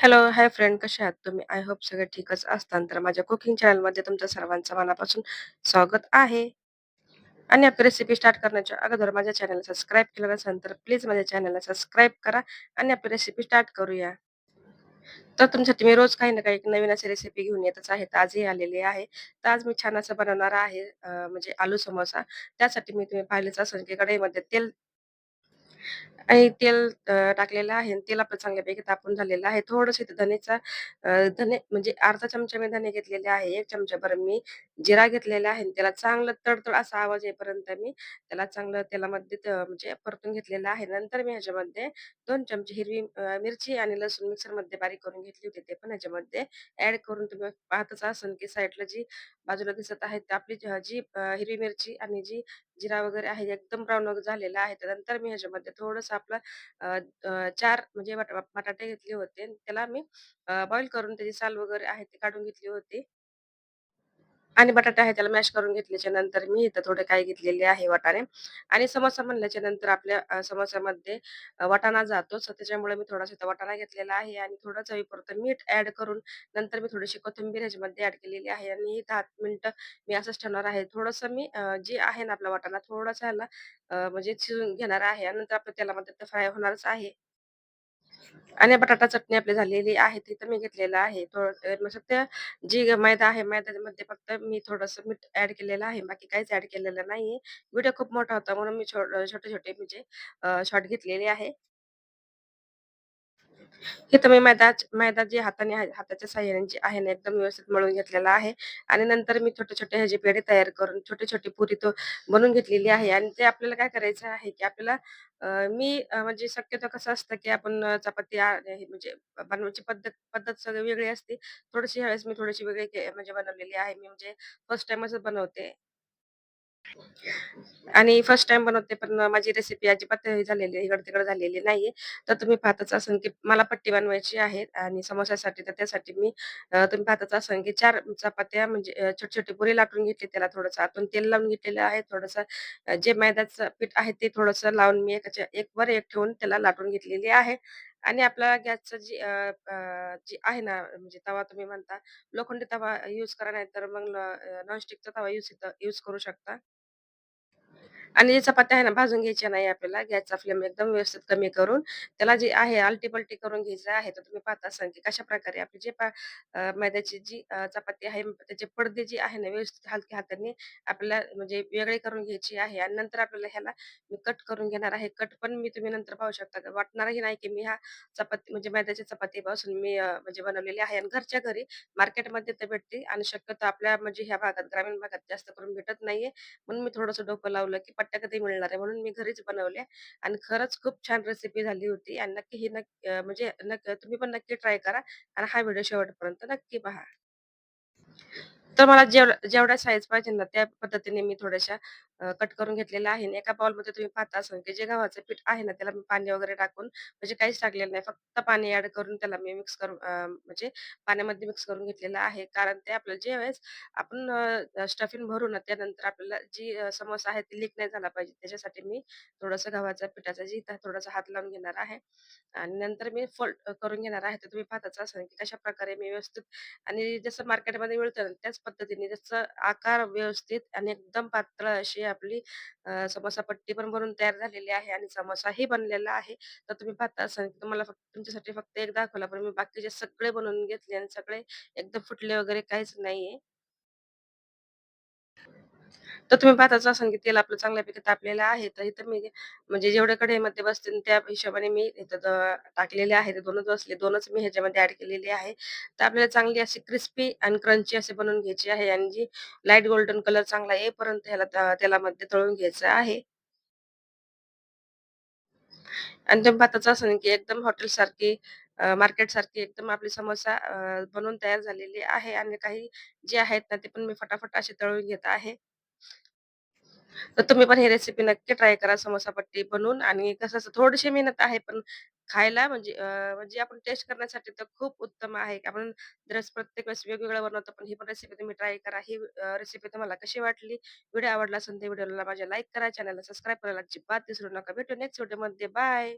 Hello, hi friend कसे आहात तुम्ही? आय होप सगळे ठीकच असताल. तर माझ्या कुकिंग चॅनलमध्ये तुमच्या सर्वांचं मनापासून स्वागत आहे. आणि आपली रेसिपी स्टार्ट करण्याच्या अगोदर माझ्या चॅनलला सबस्क्राईब केलं नसेल तर प्लीज माझ्या चॅनलला सबस्क्राईब करा आणि आपली रेसिपी स्टार्ट करूया. तर तुमच्यासाठी मी रोज काही ना काही नवीन अशी रेसिपी घेऊन येतच आहे. तर आजही आलेली आहे. तर आज मी छान असं बनवणार आहे म्हणजे आलू समोसा. त्यासाठी मी तुम्ही पाहिलंच असेल की कढईमध्ये तेल आणि तेल अ, टाकलेलं आहे आणि तेल आपलं चांगल्यापैकी तापून झालेलं आहे. थोडंसं इथे धनेचा अ, धने म्हणजे अर्धा चमचा मी धने घेतलेले आहे. एक चमचाभर मी जिरा घेतलेला आहे आणि त्याला चांगलं तडतड असा आवाज येईपर्यंत मी त्याला चांगलं तेलामध्ये त म्हणजे परतून घेतलेलं आहे. नंतर मी ह्याच्यामध्ये दोन चमचे हिरवी अ, मिरची आणि लसूण मिक्सरमध्ये बारीक करून घेतली होती. ते पण ह्याच्यामध्ये ऍड करून तुम्ही पाहतच असाल की साईडला जी बाजूला दिसत आहे, ती आपली जी जी, अ, हिरवी मिरची आणि जी जिरा वगैरे आहे एकदम ब्राऊन झालेला आहे. त्यानंतर मी ह्याच्यामध्ये थोडंसं आपलं अ, अ, 4 म्हणजे बटाटे घेतले होते. त्याला मी बॉईल करून त्याची साल वगैरे आहे ते काढून घेतली होती. आणि बटाटे आहे त्याला मॅश करून घेतल्याच्या नंतर मी इथं थोडे काही घेतलेले आहे वाटाणे आणि समोसा म्हणल्याच्या नंतर आपल्या समोसामध्ये वाटाणा जातोच. त्याच्यामुळे मी थोडासा इथं वाटाणा घेतलेला आहे आणि थोडं चवीपुरतं मीठ ऍड करून नंतर मी थोडीशी कोथिंबीर ह्याच्यामध्ये ऍड केलेली आहे आणि दहा मिनिटं मी असंच ठेवणार आहे. थोडंसं मी जे आहे ना आपला वाटाणा थोडासा ह्याला म्हणजे शिजून घेणार आहे आणि नंतर आपल्या तेलामध्ये फ्राय होणारच आहे. आणि बटाटा चटणी आपली झालेली आहे ती तर मी घेतलेलं आहे. थोडं म्हणजे त्या जी मैदा आहे मैद्यामध्ये फक्त मी थोडंसं मीठ ऍड केलेलं आहे. बाकी काहीच ऍड केलेलं नाहीये. व्हिडिओ खूप मोठा होता म्हणून मी छो छोटे-छोटे म्हणजे शॉर्ट घेतलेले आहे. हे तुम्ही मैदा मैदा जे हाताने आहे हाताच्या साहाय्याने जे आहे ना एकदम व्यवस्थित मळून घेतलेला आहे आणि नंतर मी छोटे-छोटे ह्याचे पेढे तयार करून छोटी-छोटी पुरी तो बनवून घेतलेली आहे आणि ते आपल्याला काय करायचं आहे, की आपल्याला अ, मी अ, म्हणजे शक्यतो कसं असतं, की आपण अ, चपाती आ हे म्हणजे बनवायची पद्धत पद्धत सगळी वेगळी असते. थोडीशी ह्यावेळेस मी थोडीशी वेगळी के म्हणजे बनवलेली आहे. मी म्हणजे फर्स्ट टाईमच बनवते. आणि फर्स्ट टाईम बनवते, पण माझी रेसिपी अजिबात हे झालेली इकड तिकडे झालेली नाहीये. तर तुम्ही पाहतच असाल, की मला पट्टी बनवायची आहे आणि समोसासाठी तर त्यासाठी मी अ, तुम्ही पाहतच असाल, की 4 चपात्या म्हणजे अ, छोटी-छोटी पुरी लाटून घेतली. त्याला थोडंसं आतून तेल लावून घेतलेलं आहे. थोडंसं अ, जे मैद्याचं पीठ आहे ते थोडंसं लावून मी एकाच्या एक वर एक ठेवून त्याला लाटून घेतलेली आहे. आणि आपला गॅसचं जी अ, अ, जी आहे ना म्हणजे तवा तुम्ही म्हणता, लोखंडी तवा यूज करा नाहीतर मग नॉनस्टिकचा तवा यूज यूज करू शकता. आणि जे चपात्या आहे ना भाजून घ्यायच्या नाही आपल्याला. गॅसचा फ्लेम एकदम व्यवस्थित कमी करून त्याला जे आहे आलटी-पलटी करून घ्यायचं आहे. तर तुम्ही पाहत असाल की कशा प्रकारे आपली जे पा मैद्याची जी चपाती आहे त्याचे पडदे जे आहे ना व्यवस्थित हलक्या हाताने आपल्याला म्हणजे वेगळे करून घ्यायची आहे आणि नंतर आपल्याला ह्याला मी कट करून घेणार आहे. कट पण मी तुम्ही नंतर पाहू शकता. वाटणारही नाही की मी हा चपाती म्हणजे मैद्याच्या चपातीपासून मी म्हणजे बनवलेली आहे आणि घरच्या घरी मार्केटमध्ये तर भेटते आणि शक्यतो आपल्या म्हणजे ह्या भागात ग्रामीण भागात जास्त करून भेटत नाहीये. म्हणून मी थोडंसं डोकं लावलं, की पट्ट्या कधी मिळणार आहे. म्हणून मी घरीच बनवले आणि खरंच खूप छान रेसिपी झाली होती. आणि नक्की ही नक्की म्हणजे नक्क तुम्ही पण नक्की ट्राय करा. आणि हा व्हिडिओ शेवटपर्यंत नक्की पहा. तर मला जेव जेवढ्या साईज पाहिजे ना, त्या पद्धतीने मी थोड्याशा कट करून घेतलेल्या आहे आणि एका बाउलमध्ये तुम्ही पाहता असाल, की जे गव्हाचं पीठ आहे ना, त्याला मी पाणी वगैरे टाकून म्हणजे काहीच टाकलेलं नाही. फक्त पाणी ऍड करून त्याला मी मिक्स करून म्हणजे पाण्यामध्ये मिक्स करून घेतलेलं आहे. कारण ते आपल्याला ज्यावेळेस आपण स्टफिन स्टफिंग भरू ना, त्यानंतर आपल्याला जी समस्या समोसा आहे, ती लीक नाही झाला पाहिजे. त्याच्यासाठी मी थोडंसं गव्हाच्या पिठाचा जी थोडासा हात लावून घेणार आहे आणि नंतर मी फोल्ड करून घेणार आहे. तर तुम्ही पाहताच असाल, की कशा प्रकारे मी व्यवस्थित आणि जसं मार्केटमध्ये मिळतं त्याच पद्धतीने त्याचा आकार व्यवस्थित आणि एकदम पातळ अशी आपली समोसा पट्टी पण बनवून तयार झालेली आहे आणि समोसाही बनलेला आहे. तर तुम्ही पाहता असाल, तुम्हाला फक्त तुमच्यासाठी फक्त एक दाखवला, पण मी बाकीचे सगळे बनवून घेतले आणि सगळे एकदम फुटले वगैरे काहीच नाहीये. तर तुम्ही पाहताच असाल, की तेल आपलं चांगल्यापैकी तापलेलं आहे. तर इथं मी म्हणजे जेवढे कढईमध्ये बसतील त्या हिशोबाने मी इथं टाकलेले आहे. ते दोनच बसले. दोनच मी ह्याच्यामध्ये ऍड केलेले आहे. तर आपल्याला चांगली अशी क्रिस्पी आणि क्रंची असे बनवून घ्यायची आहे आणि जी लाइट गोल्डन कलर चांगला येईपर्यंत ह्याला तेलामध्ये तळून घ्यायचं आहे. आणि तुम्ही पाहताच असाल, की एकदम हॉटेल सारखी मार्केट सारखी एकदम आपली समोसा बनवून तयार झालेली आहे आणि काही जे आहेत ना, ते पण मी फटाफट असे तळून घेत आहे. तर तुम्ही पण ही रेसिपी नक्की ट्राय करा समोसापट्टी बनवून आणि कसं असं थोडीशी मेहनत आहे, पण खायला म्हणजे म्हणजे आपण टेस्ट करण्यासाठी तर खूप उत्तम आहे. आपण ड्रेस प्रत्येक वेळेस वेगवेगळं बनवतो, पण ही पण रेसिपी तुम्ही ट्राय करा. ही रेसिपी तुम्हाला कशी वाटली? व्हिडिओ आवडला असेल तर व्हिडिओला माझ्या लाईक करा, चॅनलला सबस्क्राईब करायला अजिबात विसरू नका. भेटू नेक्स्ट व्हिडिओमध्ये. बाय.